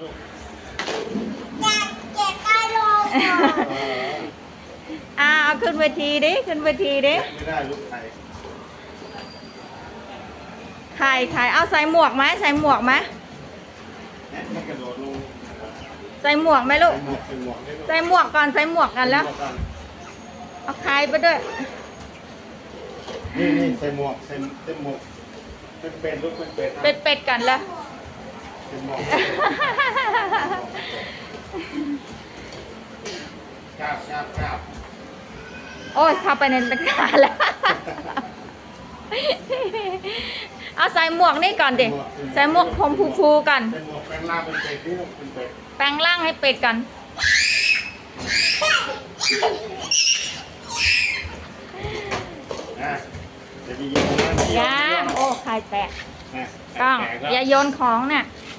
อออ่าเอาขึ้นเวทีดิ ขึ้นเวทีดิ ไม่ได้ลูกไทยไข่ไข่เอาใส่หมวกไหมใส่หมวกไหมแนะไม่กระโดดลงใส่หมวกไหมลูก ใส่หมวกใส่หมวกให้ลูกใส่หมวกก่อนใส่หมวกกันแล้ว ใส่หมก่อนเอาไข่ไปด้วย นี่นี่ใส่หมวกใส่ใส่หมวกเป็นเป็นลูกเป็นเป็ดนะเป็ดเป็ดๆกันแล้วใส่หมว กกราบกราบกราบโอ้ยเข้าไปในตะกร้าแล้ว เอาใส่หมวกนี่ก่อนดิใส่หมวกผมฟูๆกันใส่หมวกแปลงร่างเป็นเป็ดนี่ลูกเป็นเป็ดแปลงร่างให้เป็ดกัน นะจะมีโยนนะมีโนย่างโอ้ไข่แตกนะกล้องแตกแล้วอย่าโยนของน่ะเ